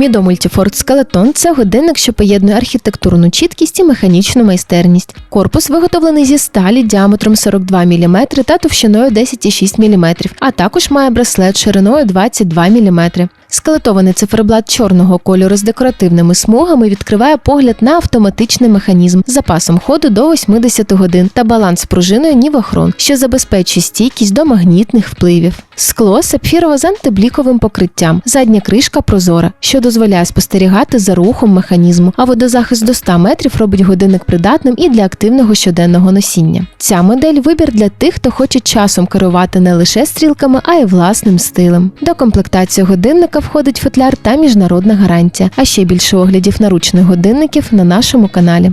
Мідо Мультіфорд Скелетон це годинник, що поєднує архітектурну чіткість і механічну майстерність. Корпус виготовлений зі сталі діаметром 42 мм та товщиною 10,6 мм, а також має браслет шириною 22 мм. Скелетований циферблат чорного кольору з декоративними смугами відкриває погляд на автоматичний механізм з запасом ходу до 80 годин та баланс пружиною Нівохрон, що забезпечує стійкість до магнітних впливів. Скло сапфірово з антибліковим покриттям, задня кришка прозора, що дозволяє спостерігати за рухом механізму, а водозахист до 100 метрів робить годинник придатним і для активного щоденного носіння. Ця модель вибір для тих, хто хоче часом керувати не лише стрілками, а й власним стилем. До комплектації годинника входить футляр та міжнародна гарантія, а ще більше оглядів наручних годинників на нашому каналі.